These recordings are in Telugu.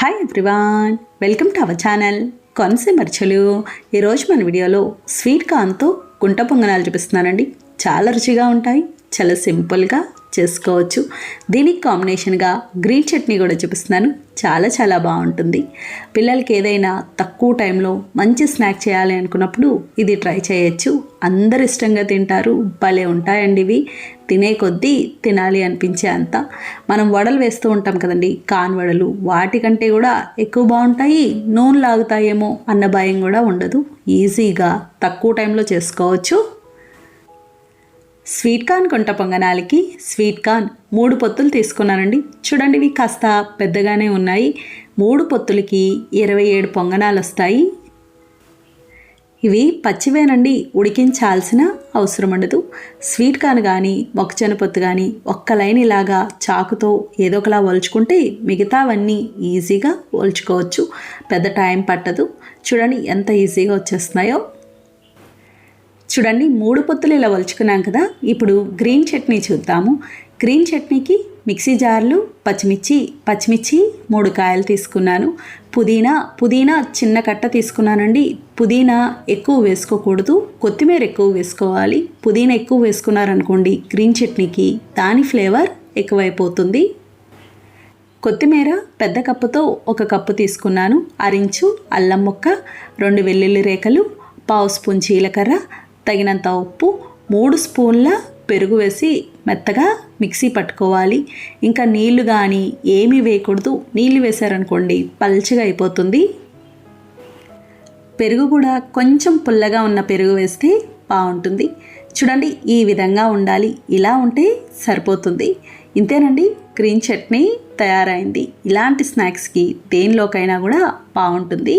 Hi everyone welcome to our channel Konaseema మర్చలు ఈరోజు మన వీడియోలో స్వీట్ కార్న్తో గుంట పొంగనాలు చూపిస్తున్నానండి. చాలా రుచిగా ఉంటాయి చాలా సింపుల్గా చేసుకోవచ్చు. దీనికి కాంబినేషన్గా గ్రీన్ చట్నీ కూడా చూపిస్తున్నాను. చాలా చాలా బాగుంటుంది. పిల్లలకి ఏదైనా తక్కువ టైంలో మంచి స్నాక్ చేయాలి అనుకున్నప్పుడు ఇది ట్రై చేయొచ్చు. అందరు ఇష్టంగా తింటారు. భలే ఉంటాయండి ఇవి. తినే కొద్దీ తినాలి అనిపించే అంత. మనం వడలు వేస్తూ ఉంటాం కదండి. కాన్ వడలు వాటికంటే కూడా ఎక్కువ బాగుంటాయి. నూనె లాగుతాయేమో అన్న భయం కూడా ఉండదు. ఈజీగా తక్కువ టైంలో చేసుకోవచ్చు. స్వీట్ కార్న్ కొంట పొంగనాలకి స్వీట్ కార్న్ మూడు పొత్తులు తీసుకున్నానండి. చూడండి ఇవి కాస్త పెద్దగానే ఉన్నాయి. మూడు పొత్తులకి ఇరవై ఏడు పొంగనాలు వస్తాయి. ఇవి పచ్చివేనండి ఉడికించాల్సిన అవసరం ఉండదు. స్వీట్ కార్న్ కానీ మొక్కజొన్న పొత్తు కానీ ఒక్క లైన్ ఇలాగా చాకుతో ఏదో ఒకలా ఒలుచుకుంటే మిగతావన్నీ ఈజీగా ఒలుచుకోవచ్చు. పెద్ద టైం పట్టదు. చూడండి ఎంత ఈజీగా వచ్చేస్తున్నాయో. చూడండి మూడు పొత్తులు ఇలా వలుచుకున్నాం కదా. ఇప్పుడు గ్రీన్ చట్నీ చూద్దాము. గ్రీన్ చట్నీకి మిక్సీ జార్లు పచ్చిమిర్చి పచ్చిమిర్చి మూడు కాయలు తీసుకున్నాను. పుదీనా పుదీనా చిన్న కట్ట తీసుకున్నానండి. పుదీనా ఎక్కువ వేసుకోకూడదు. కొత్తిమీర ఎక్కువ వేసుకోవాలి. పుదీనా ఎక్కువ వేసుకున్నారనుకోండి గ్రీన్ చట్నీకి దాని ఫ్లేవర్ ఎక్కువైపోతుంది. కొత్తిమీర పెద్ద కప్పుతో ఒక కప్పు తీసుకున్నాను. అరించు అల్లం ముక్క రెండు వెల్లుల్లి రేఖలు పావు స్పూన్ జీలకర్ర తగినంత ఉప్పు మూడు స్పూన్ల పెరుగు వేసి మెత్తగా మిక్సీ పట్టుకోవాలి. ఇంకా నీళ్ళు కానీ ఏమీ వేయకూడదు. నీళ్ళు వేశారనుకోండి పల్చగా అయిపోతుంది. పెరుగు కూడా కొంచెం పుల్లగా ఉన్న పెరుగు వేస్తే బాగుంటుంది. చూడండి ఈ విధంగా ఉండాలి. ఇలా ఉంటే సరిపోతుంది. ఇంతేనండి గ్రీన్ చట్నీ తయారైంది. ఇలాంటి స్నాక్స్కి దేనిలోకైనా కూడా బాగుంటుంది.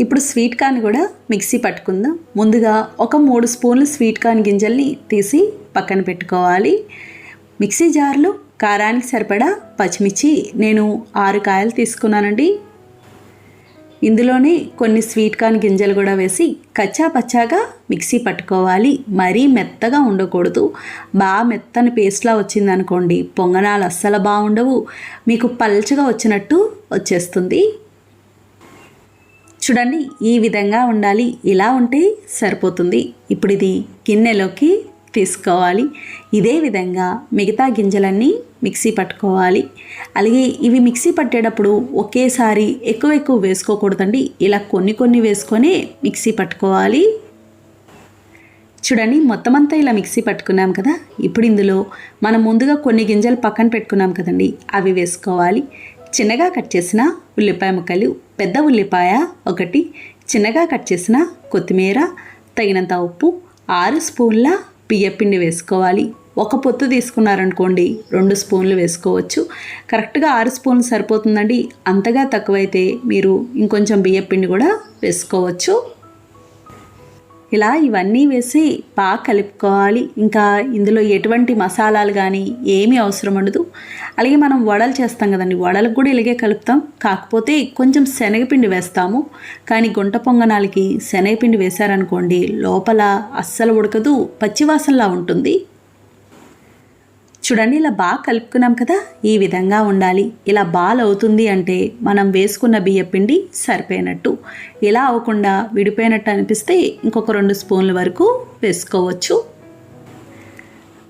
ఇప్పుడు స్వీట్ కార్న్ కూడా మిక్సీ పట్టుకుందాం. ముందుగా ఒక మూడు స్పూన్లు స్వీట్ కార్న్ గింజల్ని తీసి పక్కన పెట్టుకోవాలి. మిక్సీ జార్లో కారానికి సరిపడా పచ్చిమిర్చి నేను ఆరు కాయలు తీసుకున్నానండి. ఇందులోనే కొన్ని స్వీట్ కార్న్ గింజలు కూడా వేసి కచ్చా పచ్చాగా మిక్సీ పట్టుకోవాలి. మరీ మెత్తగా ఉండకూడదు. బాగా మెత్తని పేస్ట్లా వచ్చిందనుకోండి పొంగనాలు అస్సలు బాగుండవు. మీకు పల్చగా వచ్చినట్టు వచ్చేస్తుంది. చూడండి ఈ విధంగా ఉండాలి. ఇలా ఉంటే సరిపోతుంది. ఇప్పుడు ఇది గిన్నెలోకి తీసుకోవాలి. ఇదే విధంగా మిగతా గింజలన్నీ మిక్సీ పట్టుకోవాలి. అలాగే ఇవి మిక్సీ పట్టేటప్పుడు ఒకేసారి ఎక్కువ ఎక్కువ వేసుకోకూడదండి. ఇలా కొన్ని కొన్ని వేసుకొని మిక్సీ పట్టుకోవాలి. చూడండి మొత్తం అంతా ఇలా మిక్సీ పట్టుకున్నాం కదా. ఇప్పుడు ఇందులో మనం ముందుగా కొన్ని గింజలు పక్కన పెట్టుకున్నాం కదండి. అవి వేసుకోవాలి. చిన్నగా కట్ చేసిన ఉల్లిపాయ ముక్కలు పెద్ద ఉల్లిపాయ ఒకటి చిన్నగా కట్ చేసిన కొత్తిమీర తగినంత ఉప్పు ఆరు స్పూన్ల బియ్యపిండి వేసుకోవాలి. ఒక పొత్తు తీసుకున్నారనుకోండి రెండు స్పూన్లు వేసుకోవచ్చు. కరెక్ట్గా ఆరు స్పూన్లు సరిపోతుందండి. అంతగా తక్కువైతే మీరు ఇంకొంచెం బియ్యపిండి కూడా వేసుకోవచ్చు. ఇలా ఇవన్నీ వేసి బాగా కలుపుకోవాలి. ఇంకా ఇందులో ఎటువంటి మసాలాలు కానీ ఏమీ అవసరం ఉండదు. అలాగే మనం వడలు చేస్తాం కదండి వడలకు కూడా ఇలాగే కలుపుతాం. కాకపోతే కొంచెం శనగపిండి వేస్తాము. కానీ గుంట పొంగనాలకి శనగపిండి వేశారనుకోండి లోపల అస్సలు ఉడకదు పచ్చివాసనలా ఉంటుంది. చూడండి ఇలా బాగా కలుపుకున్నాం కదా ఈ విధంగా ఉండాలి. ఇలా బాల్ అవుతుంది అంటే మనం వేసుకున్న బియ్యపిండి సరిపోయినట్టు. ఇలా అవ్వకుండా విడిపోయినట్టు అనిపిస్తే ఇంకొక రెండు స్పూన్ల వరకు వేసుకోవచ్చు.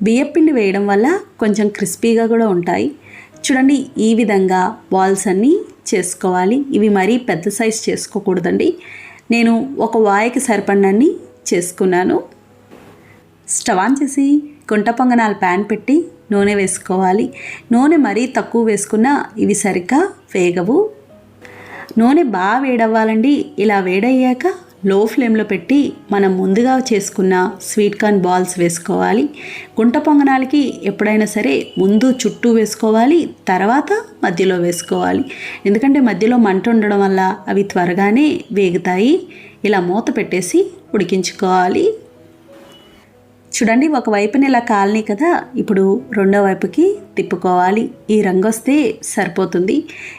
బియ్యపిండి వేయడం వల్ల కొంచెం క్రిస్పీగా కూడా ఉంటాయి. చూడండి ఈ విధంగా బాల్స్ అన్నీ చేసుకోవాలి. ఇవి మరీ పెద్ద సైజ్ చేసుకోకూడదండి. నేను ఒక వాయికి సరిపడినన్ని చేసుకున్నాను. స్టవ్ ఆన్ చేసి గుంట పొంగనాలు ప్యాన్ పెట్టి నూనె వేసుకోవాలి. నూనె మరీ తక్కువ వేసుకున్నా ఇవి సరిగ్గా వేగవు. నూనె బాగా వేడవ్వాలండి. ఇలా వేడయ్యాక లో ఫ్లేమ్లో పెట్టి మనం ముందుగా చేసుకున్న స్వీట్ కార్న్ బాల్స్ వేసుకోవాలి. గుంట పొంగనాలకి ఎప్పుడైనా సరే ముందు చుట్టూ వేసుకోవాలి తర్వాత మధ్యలో వేసుకోవాలి. ఎందుకంటే మధ్యలో మంట ఉండడం వల్ల అవి త్వరగానే వేగుతాయి. ఇలా మూత పెట్టేసి ఉడికించుకోవాలి. చూడండి ఒకవైపున ఇలా కాలనీ కదా ఇప్పుడు రెండో వైపుకి తిప్పుకోవాలి. ఈ రంగు వస్తే సరిపోతుంది.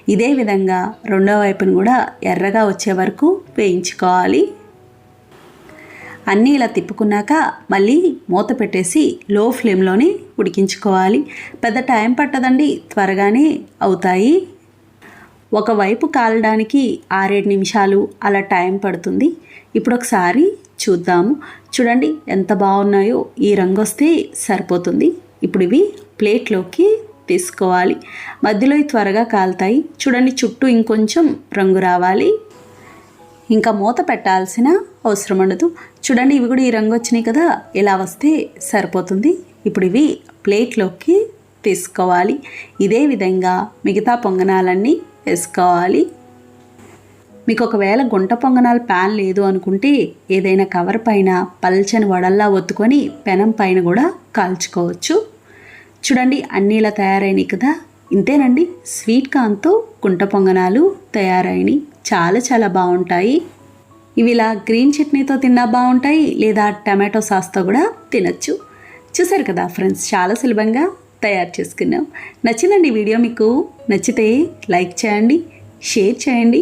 ఇదే విధంగా రెండో వైపును కూడా ఎర్రగా వచ్చే వరకు వేయించుకోవాలి. అన్నీ ఇలా తిప్పుకున్నాక మళ్ళీ మూత పెట్టేసి లో ఫ్లేమ్లోనే ఉడికించుకోవాలి. పెద్ద టైం పట్టదండి త్వరగానే అవుతాయి. ఒకవైపు కాలడానికి ఆరేడు నిమిషాలు అలా టైం పడుతుంది. ఇప్పుడు ఒకసారి చూద్దాము. చూడండి ఎంత బాగున్నాయో. ఈ రంగు వస్తే సరిపోతుంది. ఇప్పుడు ఇవి ప్లేట్లోకి తీసుకోవాలి. మధ్యలో త్వరగా కాలుతాయి. చూడండి చుట్టూ ఇంకొంచెం రంగు రావాలి. ఇంకా మూత పెట్టాల్సిన అవసరం ఉండదు. చూడండి ఇవి కూడా ఈ రంగు వచ్చినాయి కదా. ఇలా వస్తే సరిపోతుంది. ఇప్పుడు ఇవి ప్లేట్లోకి తీసుకోవాలి. ఇదే విధంగా మిగతా పొంగనాలన్నీ వేసుకోవాలి. మీకు ఒకవేళ గుంట పొంగనాలు ప్యాన్ లేదు అనుకుంటే ఏదైనా కవర్ పైన పల్చని వడల్లా ఒత్తుకొని పెనం పైన కూడా కాల్చుకోవచ్చు. చూడండి అన్నీ ఇలా తయారైనాయి కదా. ఇంతేనండి స్వీట్ కాన్తో గుంట పొంగనాలు తయారైనవి చాలా చాలా బాగుంటాయి. ఇవి ఇలా గ్రీన్ చట్నీతో తిన్నా బాగుంటాయి లేదా టమాటో సాస్తో కూడా తినచ్చు. చూసారు కదా ఫ్రెండ్స్ చాలా సులభంగా తయారు చేసుకున్నాం. నచ్చిందండి వీడియో మీకు నచ్చితే లైక్ చేయండి షేర్ చేయండి.